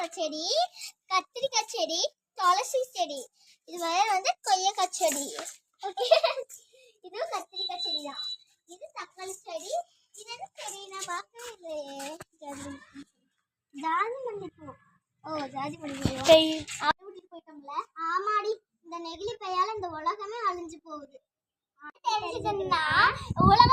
கனகாமர செடி கத்திரிக்காய் செடி துளசி செடி. இது வேற வந்து கொய்யக்காய் செடி. ஓகே இதுவும் கத்திரிக்காய் செடி தான் இது தக்காளி செடி. இது என்ன செடி? நான் பார்க்கவே இல்லையே. ஜாதி மல்லிப்பூ ஓ ஜாதி மல்லிப்பூ போயிட்டோம்ல? ஆமாடி. இந்த நெகிழி பையால இந்த உலகமே அழிஞ்சு போகுது. தெரிஞ்சுக்கணும்னா உலக